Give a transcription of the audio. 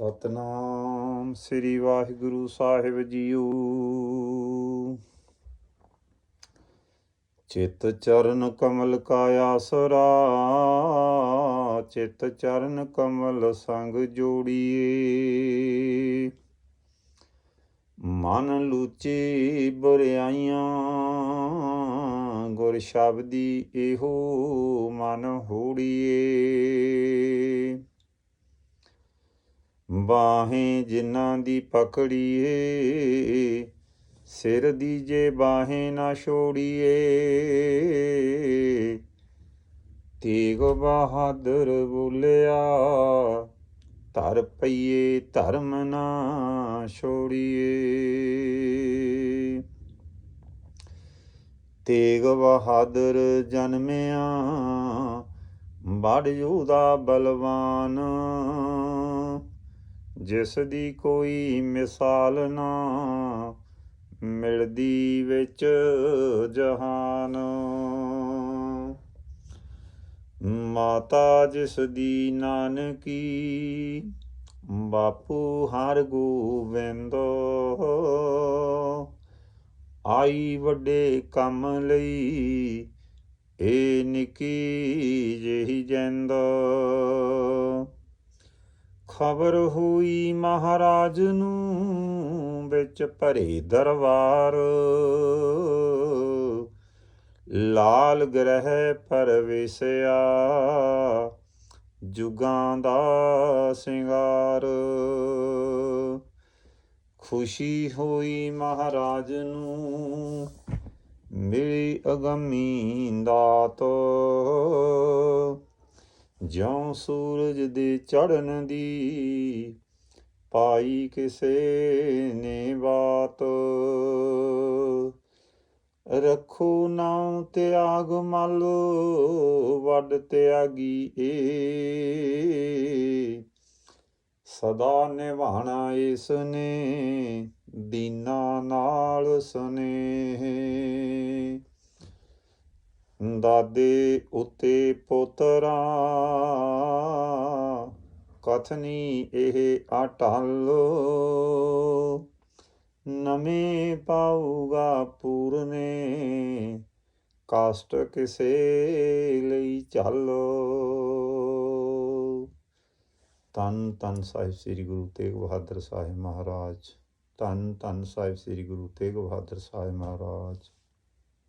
ਸਤਨਾਮ ਸ੍ਰੀ ਵਾਹਿਗੁਰੂ ਸਾਹਿਬ ਜੀਓ। ਚਿਤ ਚਰਨ ਕਮਲ ਕਾਇਆ ਆਸਰਾ ਚਿਤ ਚਰਨ ਕਮਲ ਸੰਗ ਜੋੜੀਏ। ਮਨ ਲੂਚੀ ਬੁਰਿਆਈਆਂ, ਗੁਰ ਸ਼ਬਦੀ ਇਹੋ ਮਨ ਹੋੜੀਏ। ਬਾਹੇ ਜਿਨ੍ਹਾਂ ਦੀ ਪਕੜੀਏ, ਸਿਰ ਦੀ ਜੇ ਬਾਹੇ ਨਾ ਛੋੜੀਏ। ਤੇਗ ਬਹਾਦਰ ਬੋਲਿਆ, ਧਰ ਪਈਏ, ਧਰਮ ਨਾ ਛੋੜੀਏ। ਤੇਗ ਬਹਾਦਰ ਜਨਮਿਆ, ਬੜ ਯੂਦਾ ਬਲਵਾਨ। ਜਿਸ ਦੀ ਕੋਈ ਮਿਸਾਲ ਨਾ ਮਿਲਦੀ ਵਿੱਚ ਜਹਾਨ। ਮਾਤਾ ਜਿਸ ਦੀ ਨਾਨਕੀ, ਬਾਪੂ ਹਰ ਗੋਬਿੰਦ। ਆਈ ਵੱਡੇ ਕੰਮ ਲਈ, ਏ ਨਿੱਕੀ ਜਿਹੀ ਜਿੰਦ। ਖਬਰ ਹੋਈ ਮਹਾਰਾਜ ਨੂੰ, ਵਿੱਚ ਭਰੇ ਦਰਬਾਰ। ਲਾਲ ਗ੍ਰਹਿ ਪਰਵੇਸਿਆ, ਜੁਗਾਂ ਦਾ ਸਿੰਗਾਰ। ਖੁਸ਼ੀ ਹੋਈ ਮਹਾਰਾਜ ਨੂੰ, ਮਿਲੀ ਅਗਮੀ ਦਾਤ। ਜਿਉਂ ਸੂਰਜ ਦੇ ਚੜ੍ਹਨ ਦੀ ਪਾਈ ਕਿਸੇ ਨੇ ਬਾਤ। ਰੱਖੋ ਨਾਉ ਤਿਆਗ ਮਲ, ਵੱਡ ਤਿਆਗੀ ਏ। ਸਦਾ ਨਿਭਾਣਾ ਇਸ ਨੇ, ਦੀਨਾ ਨਾਲ ਸਨੇਹ। ਦਾਦੇ ਉਤੇ ਪੋਤਰਾ ਕਥਨੀ ਇਹ ਅਟਲ ਨਵੇਂ ਪਾਊਗਾ ਪੂਰਨੇ ਕਾਸਟ ਕਿਸੇ ਲਈ ਚੱਲੋ ਤਨ ਤਨ ਸਾਹਿਬ ਸ੍ਰੀ ਗੁਰੂ ਤੇਗ ਬਹਾਦਰ ਸਾਹਿਬ ਮਹਾਰਾਜ ਤਨ ਤਨ ਸਾਹਿਬ ਸ੍ਰੀ ਗੁਰੂ ਤੇਗ ਬਹਾਦਰ ਸਾਹਿਬ ਮਹਾਰਾਜ